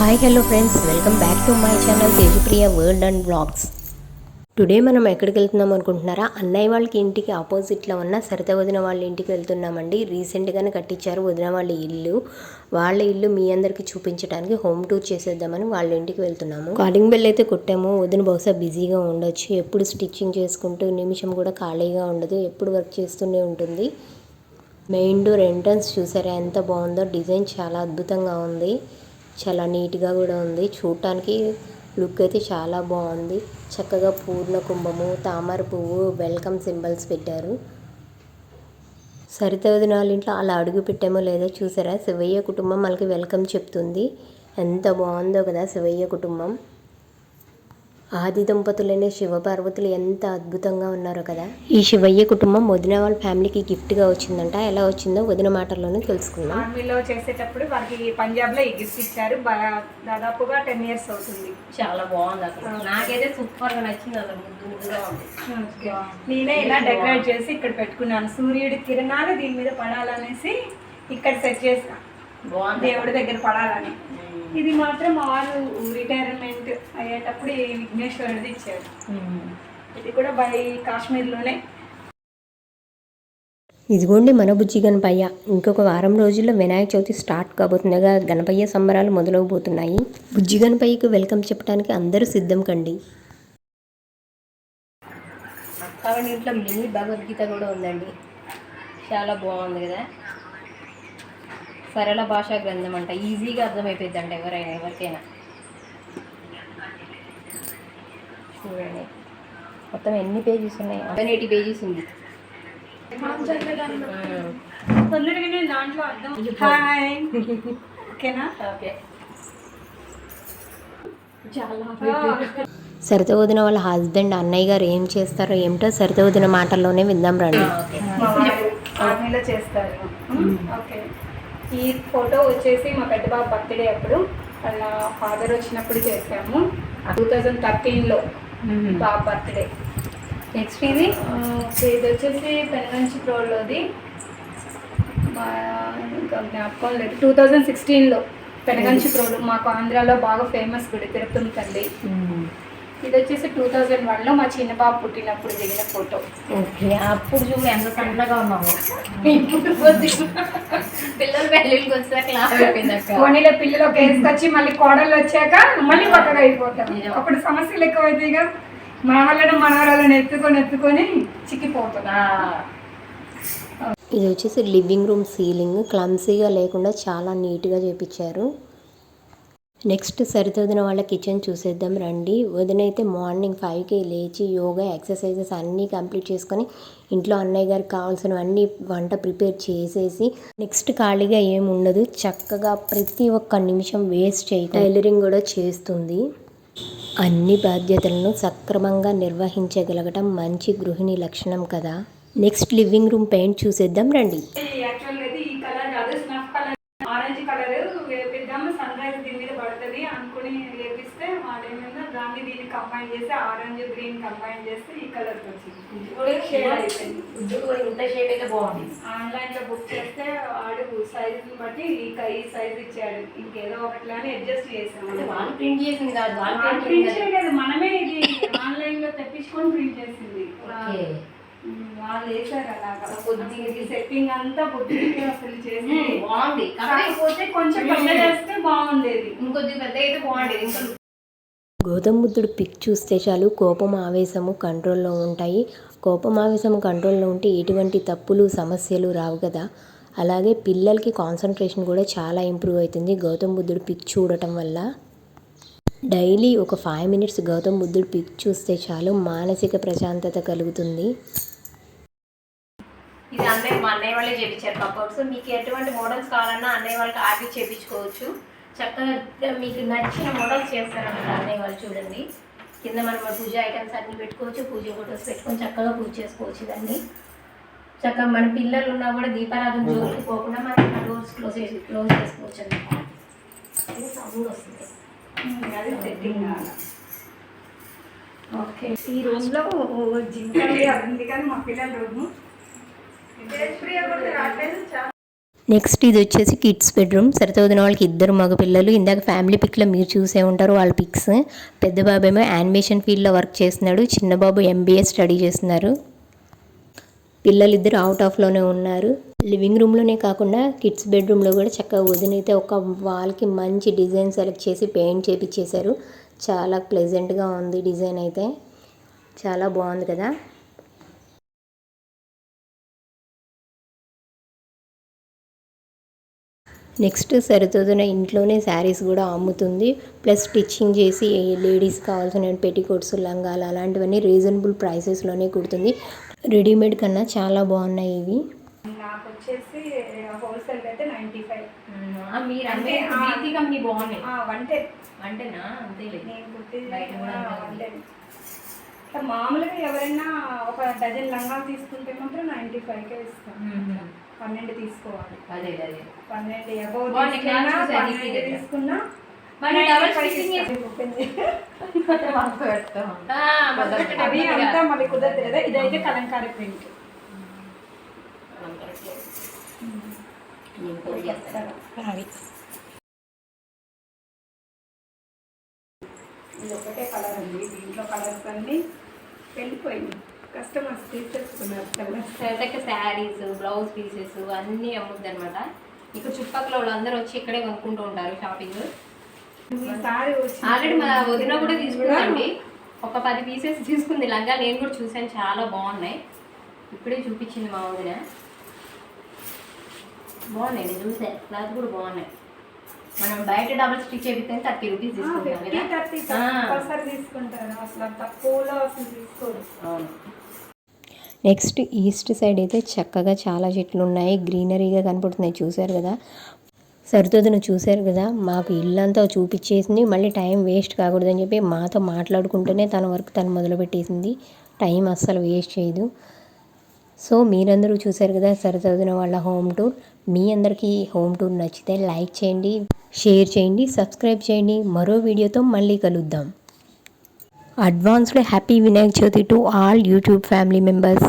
Hi hello friends welcome back to my channel Tejapriya world and blogs today మనం ఎక్కడికి వెళ్తున్నాం అనుకుంటున్నారా? అన్నయ్య వాళ్ళకి ఇంటికి ఆపోజిట్లో ఉన్న సరిత వదిన వాళ్ళ ఇంటికి వెళ్తున్నామండి. రీసెంట్గానే కట్టించారు వదిన వాళ్ళ ఇల్లు. వాళ్ళ ఇల్లు మీ అందరికి చూపించడానికి హోమ్ టూర్ చేసేద్దామని వాళ్ళ ఇంటికి వెళ్తున్నాము. కాలింగ్ బెల్ అయితే కొట్టాము. వదిన బహుశా బిజీగా ఉండొచ్చు. ఎప్పుడు స్టిచ్చింగ్ చేసుకుంటూ నిమిషం కూడా ఖాళీగా ఉండదు. ఎప్పుడు వర్క్ చేస్తూనే ఉంటుంది. మెయిన్ డోర్ ఎంట్రన్స్ చూసారా? ఎంత బాగుందో. డిజైన్ చాలా అద్భుతంగా ఉంది. చాలా నీట్గా కూడా ఉంది. చూడటానికి లుక్ అయితే చాలా బాగుంది. చక్కగా పూర్ణ కుంభము తామర పువ్వు వెల్కమ్ సింబల్స్ పెట్టారు. సరిత వదిన వాళ్ళ ఇంట్లో అలా అడుగు పెట్టామో లేదో చూసారా? శివయ్య కుటుంబం మనకి వెల్కమ్ చెప్తుంది. ఎంత బాగుందో కదా శివయ్య కుటుంబం. ఆది దంపతులైన శివపార్వతులు ఎంత అద్భుతంగా ఉన్నారో కదా. ఈ శివయ్య కుటుంబం వదిన వాళ్ళ ఫ్యామిలీకి గిఫ్ట్గా వచ్చిందంట. ఎలా వచ్చిందో వదిన మాటల్లోనే తెలుసుకుందాం. ఆర్మీలో చేసేటప్పుడు వాళ్ళకి పంజాబ్లో ఈ గిఫ్ట్ ఇచ్చారు. దాదాపుగా టెన్ ఇయర్స్ అవుతుంది. చాలా బాగుంది అసలు. నాకైతే సూపర్గా నచ్చింది అసలు. ముద్దు ముద్దుగా ఉంది. నేనే ఇలా డెకరేట్ చేసి ఇక్కడ పెట్టుకున్నాను. సూర్యుడి కిరణాలు దీని మీద పడాలనేసి ఇక్కడ సెట్ చేసిన. బాగుంది. దేవుడి దగ్గర పడాలని. ఇది మాత్రం వారు రిటైర్మెంట్ అయ్యేటప్పుడు ఈ విఘ్నేశ్వరుడిది ఇచ్చారు ఇది కూడా బై కాశ్మీర్లోనే. ఇదిగోండి మన బుజ్జి గణపయ్య. ఇంకొక వారం రోజుల్లో వినాయక చవితి స్టార్ట్ కాబోతుండగా గణపయ్య సంబరాలు మొదలవబోతున్నాయి. బుజ్జి గణపయ్యకు వెల్కమ్ చెప్పడానికి అందరూ సిద్ధం కండి. అక్కడి ఇంట్లో మినీ భగవద్గీత కూడా ఉందండి. చాలా బాగుంది కదా? సరళ భాషా గ్రంథం అంట ఈజీగా అర్థమైపోద్ది అంట ఎవరైనా ఎవరికైనా చూడండి మొత్తం ఎన్ని పేజెస్ ఉన్నాయి వన్ ఎయిటీ పేజెస్ ఉంది తొందరగానే దాంట్లో అర్థం హాయ్ ఓకేనా ఓకే చాలా సరిత వదిన వాళ్ళ హస్బెండ్ అన్నయ్య గారు ఏం చేస్తారో ఏమిటో సరిత వదిన మాటల్లోనే విందాం రండి చేస్తారు ఓకే ఈ ఫోటో వచ్చేసి మా పెద్ద బాబు బర్త్డే అప్పుడు వాళ్ళ ఫాదర్ వచ్చినప్పుడు చేసాము టూ థౌజండ్ థర్టీన్లో బాబు బర్త్డే. నెక్స్ట్ ఇది ఇది వచ్చేసి పెనగంచి ప్రోలోది మా ఇంకా జ్ఞాపకం లేదు. టూ థౌజండ్ సిక్స్టీన్లో పెనగంచి ప్రోలు మాకు ఆంధ్రాలో బాగా ఫేమస్ గుడి తిరుపతి తల్లి ఇది వచ్చేసి టూ థౌజండ్ వన్లో మా చిన్న బాబు పుట్టినప్పుడు దిగిన ఫోటో. ఓకే అప్పుడు చూడు ఎంత సన్నగా ఉన్నాము పిల్లలు పెళ్ళిళ్ళకి వచ్చాక క్లాస్ అయిపోయింది అక్క. కోనీలో పిల్లలు వేసుకొచ్చి మళ్ళీ కోడలు వచ్చాక మళ్ళీ పక్కగా అయిపోతాం. అప్పుడు సమస్యలు ఎక్కువైతే ఇక మన వాళ్ళని మన వాళ్ళని ఎత్తుకొని ఎత్తుకొని చిక్కిపోతాం. ఇది వచ్చేసి లివింగ్ రూమ్ సీలింగ్ క్లమ్సీగా లేకుండా చాలా నీట్గా చేపించారు. నెక్స్ట్ సరితోదిన వాళ్ళ కిచెన్ చూసేద్దాం రండి. వదిన అయితే మార్నింగ్ ఫైవ్కి లేచి యోగా ఎక్సర్సైజెస్ అన్నీ కంప్లీట్ చేసుకొని ఇంట్లో అన్నయ్య గారికి కావాల్సినవన్నీ వంట ప్రిపేర్ చేసేసి నెక్స్ట్ ఖాళీగా ఏమి ఉండదు. చక్కగా ప్రతి ఒక్క నిమిషం వేస్ట్ చేయ టైలరింగ్ కూడా చేస్తుంది. అన్ని బాధ్యతలను సక్రమంగా నిర్వహించగలగటం మంచి గృహిణి లక్షణం కదా. నెక్స్ట్ లివింగ్ రూమ్ పెయింట్ చూసేద్దాం రండి యాక్చువల్ అయితే ఈ కలర్ కాదు స్నఫ్ కలర్ ఆరెంజ్ కలర్ వేపిద్దాము సన్ రైజ్ దీని పడుతుంది అనుకుని వేపిస్తే వాడేమైందో దాన్ని దీన్ని కంబైన్ చేసి ఆరెంజ్ గ్రీన్ కంబైన్ చేస్తే ఈ కలర్ వచ్చింది. షేడ్ అయిపోయింది. ఇంత షేప్ అయితే బాగుంది. ఆన్లైన్లో బుక్ చేస్తే వాడు సైజుని బట్టి ఈ ఈ సైజ్ ఇచ్చాడు. ఇంకేదో ఒకటిలానే అడ్జస్ట్ చేసాము వాళ్ళు ప్రింట్ చేసింది కాదు వాళ్ళు ప్రింట్ చేయలేదు. మనమే ఇది ఆన్లైన్లో తెప్పించుకొని ప్రింట్ చేసింది. వాళ్ళు వేసారు అలాగా కొద్దిగా ఇది సెట్టింగ్ అంతా బుద్ధికి అసలు చేసి బాగుంది. కాకపోతే కొంచెం పెద్ద చేస్తే బాగుండేది. ఇంకొద్ది పెద్ద అయితే బాగుండేది. ఇంకా గౌతమ్ బుద్ధుడు పిక్ చూస్తే చాలు కోపం ఆవేశము కంట్రోల్లో ఉంటాయి. కోపం ఆవేశం కంట్రోల్లో ఉంటే ఎటువంటి తప్పులు సమస్యలు రావు కదా. అలాగే పిల్లలకి కాన్సన్ట్రేషన్ కూడా చాలా ఇంప్రూవ్ అవుతుంది గౌతమ్ బుద్ధుడు పిక్ చూడటం వల్ల. డైలీ ఒక ఫైవ్ మినిట్స్ గౌతమ్ బుద్ధుడు పిక్ చూస్తే చాలు మానసిక ప్రశాంతత కలుగుతుంది. ఇది అన్నయ్య మా అన్నయ్య వాళ్ళే చేపించారు కప్అట్స్ మీకు ఎటువంటి మోడల్స్ కావాలన్నా అన్నయ్య వాళ్ళకి ఆర్డర్ చేపించుకోవచ్చు. చక్కగా మీకు నచ్చిన మోడల్స్ చేస్తారన్నమాట అన్నయ్య వాళ్ళు చూడండి. కింద మనం పూజ ఐటమ్స్ అన్ని పెట్టుకోవచ్చు పూజ ఫోటోస్ పెట్టుకొని చక్కగా పూజ చేసుకోవచ్చు దాన్ని చక్కగా మన పిల్లలు ఉన్నా కూడా దీపారాధన జోలికి పోకుండా మనం డోర్స్ క్లోజ్ చేసి క్లోజ్ చేసుకోవచ్చు అన్నమాట. సౌండ్ వస్తుంది. అది సెట్టింగ్ ఓకే. ఈ రూమ్లో జింకలు ఉంది కానీ మా పిల్లల రూమ్ నెక్స్ట్ ఇది వచ్చేసి కిడ్స్ బెడ్రూమ్. సరితవుతున్న వాళ్ళకి ఇద్దరు మగపిల్లలు. ఇందాక ఫ్యామిలీ పిక్లో మీరు చూసే ఉంటారు వాళ్ళ పిక్స్. పెద్ద బాబేమో యానిమేషన్ ఫీల్డ్లో వర్క్ చేస్తున్నాడు. చిన్న బాబు ఎంబీఏ స్టడీ చేస్తున్నారు. పిల్లలిద్దరు అవుట్ ఆఫ్లోనే ఉన్నారు. లివింగ్ రూమ్లోనే కాకుండా కిడ్స్ బెడ్రూమ్లో కూడా చక్కగా వదినైతే ఒక వాల్కి మంచి డిజైన్ సెలెక్ట్ చేసి పెయింట్ చేపించేశారు చాలా ప్లెజెంట్గా ఉంది డిజైన్ అయితే. చాలా బాగుంది కదా. నెక్స్ట్ సరితోదున ఇంట్లోనే శారీస్ కూడా అమ్ముతుంది. ప్లస్ స్టిచ్చింగ్ చేసి లేడీస్ కావాల్సిన పెట్టికోట్స్ లంగాలు అలాంటివన్నీ రీజనబుల్ ప్రైసెస్లోనే కుడుతుంది. రెడీమేడ్ కన్నా చాలా బాగున్నాయి ఇవి. నాకు వచ్చేసి హోల్సేల్ అయితే నైంటీ ఫైవ్. మీరు అంటే కంపెనీ బాగున్నాయి. వంటే అంటేనా అంతేలే. నేను కుట్టింది మామూలుగా ఎవరైనా ఒక డజన్ లంగాలు తీసుకుంటే మాత్రం నైంటీ ఫైవ్కే ఇస్తాం. మ్మ్. పన్నెండు తీసుకోవాలి. అదే అదే. పన్నెండు తీసుకున్నా పన్నెండు మరి 95 డబల్ ఇస్తాం. స్టిచ్చింగ్ కుట్టింది. ఆ, మొదలు అవి పెట్టేది అంతా మళ్ళీ కుదరదు కదా. ఇదైతే కలంకారీ ప్రింట్. ఇది ఒకటే కలర్ అండి. దీంట్లో కలర్స్ అన్ని వెళ్ళిపోయింది కస్టమర్స్ తీసేసుకున్నారు శారీస్ బ్లౌజ్ పీసెస్ అన్నీ అమ్ముద్ది అనమాట ఇక్కడ చుట్టుపక్కల వాళ్ళందరూ వచ్చి ఇక్కడే కొనుక్కుంటూ ఉంటారు షాపింగ్. ఆల్రెడీ మా వదిన కూడా తీసుకుందండి. ఒక పది పీసెస్ తీసుకుంది. లంగా నేను కూడా చూసాను చాలా బాగున్నాయి. ఇప్పుడే చూపించింది మా వదిన. బాగున్నాయి నేను చూసాను క్లాత్ కూడా బాగున్నాయి. మనం బయట డబల్ స్టిచ్ చేపిస్తే థర్టీ రూపీస్ తీసుకుంటాం నెక్స్ట్ ఈస్ట్ సైడ్ అయితే చక్కగా చాలా చెట్లు ఉన్నాయి. గ్రీనరీగా కనపడుతున్నాయి. చూశారు కదా? సరితోదును చూశారు కదా? మాకు ఇల్లంతా చూపించేసింది. మళ్ళీ టైం వేస్ట్ కాకూడదని చెప్పి మాతో మాట్లాడుకుంటూనే తన వర్క్ తను మొదలుపెట్టేసింది. టైం అస్సలు వేస్ట్ చేయదు. సో మీరందరూ చూశారు కదా సరితోదిన వాళ్ళ హోమ్ టూర్. మీ అందరికీ హోమ్ టూర్ నచ్చితే లైక్ చేయండి షేర్ చేయండి సబ్స్క్రైబ్ చేయండి. మరో వీడియోతో మళ్ళీ కలుద్దాం. Advanced happy Vinayaka Chavithi to all YouTube family members.